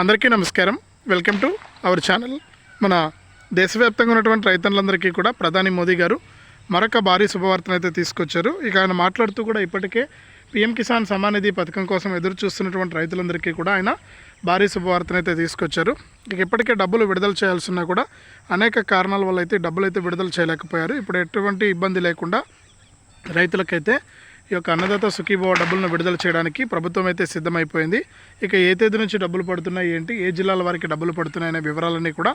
అందరికీ నమస్కారం. Welcome to our channel. మన దేశవ్యాప్తంగా ఉన్నటువంటి రైతన్నులందరికీ కూడా ప్రధాని మోదీ గారు మరొక భారీ శుభవార్తను అయితే తీసుకొచ్చారు. ఇక ఆయన మాట్లాడుతూ కూడా ఇప్పటికే పీఎం కిసాన్ సమానిధి పథకం కోసం ఎదురు చూస్తున్నటువంటి రైతులందరికీ కూడా ఆయన భారీ శుభవార్తను అయితే తీసుకొచ్చారు. ఇక ఇప్పటికే డబ్బులు విడుదల చేయాల్సిన కూడా అనేక కారణాల వల్ల అయితే డబ్బులు అయితే విడుదల చేయలేకపోయారు. ఇప్పుడు ఎటువంటి ఇబ్బంది లేకుండా రైతులకైతే ఈ యొక్క అన్నదాత సుఖీభవ డబ్బులను విడుదల చేయడానికి ప్రభుత్వం అయితే సిద్ధమైపోయింది. ఇక ఏ తేదీ నుంచి డబ్బులు పడుతున్నాయి ఏంటి ఏ జిల్లాల వారికి డబ్బులు పడుతున్నాయనే వివరాలన్నీ కూడా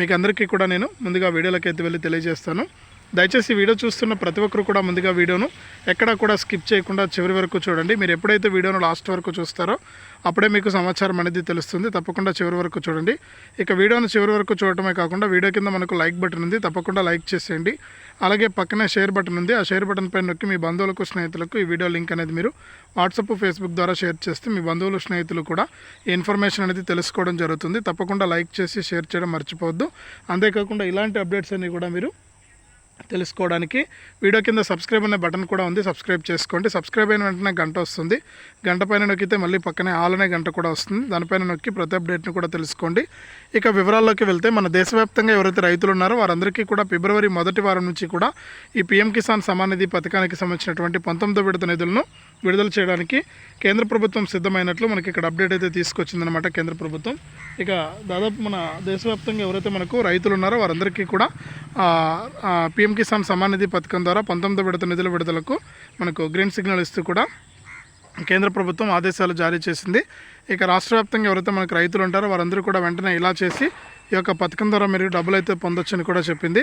మీకు అందరికీ కూడా నేను ముందుగా వీడియోలోకి అయితే వెళ్ళి తెలియజేస్తాను. దయచేసి వీడియో చూస్తున్న ప్రతి ఒక్కరు కూడా ముందుగా వీడియోను ఎక్కడా కూడా స్కిప్ చేయకుండా చివరి వరకు చూడండి. మీరు ఎప్పుడైతే వీడియోను లాస్ట్ వరకు చూస్తారో అప్పుడే మీకు సమాచారం అనేది తెలుస్తుంది. తప్పకుండా చివరి వరకు చూడండి. ఇక వీడియోను చివరి వరకు చూడటమే కాకుండా వీడియో కింద మనకు లైక్ బటన్ ఉంది. తప్పకుండా లైక్ చేసేయండి. అలాగే పక్కనే షేర్ బటన్ ఉంది. ఆ షేర్ బటన్ పైన నొక్కి మీ బంధువులకు స్నేహితులకు ఈ వీడియో లింక్ అనేది మీరు వాట్సాప్ ఫేస్బుక్ ద్వారా షేర్ చేస్తే మీ బంధువులు స్నేహితులు కూడా ఈ ఇన్ఫర్మేషన్ అనేది తెలుసుకోవడం జరుగుతుంది. తప్పకుండా లైక్ చేసి షేర్ చేయడం మర్చిపోవద్దు. అంతేకాకుండా ఇలాంటి అప్డేట్స్ అన్నీ కూడా మీరు తెలుసుకోవడానికి వీడియో కింద సబ్స్క్రైబ్ అనే బటన్ కూడా ఉంది. సబ్స్క్రైబ్ చేసుకోండి. సబ్స్క్రైబ్ అయిన వెంటనే గంట వస్తుంది. గంట పైన నొక్కితే మళ్ళీ పక్కనే ఆల్ అనే గంట కూడా వస్తుంది. దానిపైన నొక్కి ప్రతి అప్డేట్ని కూడా తెలుసుకోండి. ఇక వివరాల్లోకి వెళ్తే మన దేశవ్యాప్తంగా ఎవరైతే రైతులు ఉన్నారో వారందరికీ కూడా ఫిబ్రవరి మొదటి వారం నుంచి కూడా ఈ పీఎం కిసాన్ సమాన్ నిధి పథకానికి సంబంధించినటువంటి పంతొమ్మిదో విడత నిధులను విడుదల చేయడానికి కేంద్ర ప్రభుత్వం సిద్ధమైనట్లు మనకి ఇక్కడ అప్డేట్ అయితే తీసుకొచ్చిందనమాట కేంద్ర ప్రభుత్వం. ఇక దాదాపు మన దేశవ్యాప్తంగా ఎవరైతే మనకు రైతులు ఉన్నారో వారందరికీ కూడా పిఎం కిసాన్ సమాన్ నిధి పథకం ద్వారా పంతొమ్మిది విడత నిధుల విడుదలకు మనకు గ్రీన్ సిగ్నల్ ఇస్తూ కూడా కేంద్ర ప్రభుత్వం ఆదేశాలు జారీ చేసింది. ఇక రాష్ట్ర వ్యాప్తంగా ఎవరైతే మనకు రైతులు ఉంటారో వారందరూ కూడా వెంటనే ఇలా చేసి ఈ యొక్క పథకం ద్వారా మీరు డబ్బులు అయితే పొందొచ్చని కూడా చెప్పింది.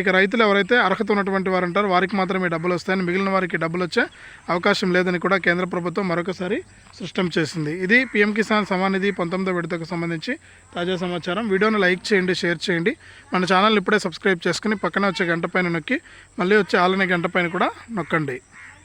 ఇక రైతులు ఎవరైతే అర్హత ఉన్నటువంటి వారు ఉంటారో వారికి మాత్రమే డబ్బులు వస్తాయని మిగిలిన వారికి డబ్బులు వచ్చే అవకాశం లేదని కూడా కేంద్ర ప్రభుత్వం మరొకసారి స్పష్టం చేసింది. ఇది పీఎం కిసాన్ సమాన్ నిధి పంతొమ్మిదో విడతకు సంబంధించి తాజా సమాచారం. వీడియోను లైక్ చేయండి షేర్ చేయండి. మన ఛానల్ ఇప్పుడే సబ్స్క్రైబ్ చేసుకుని పక్కన వచ్చే గంట పైన నొక్కి మళ్ళీ వచ్చే ఆలనే గంట పైన కూడా నొక్కండి.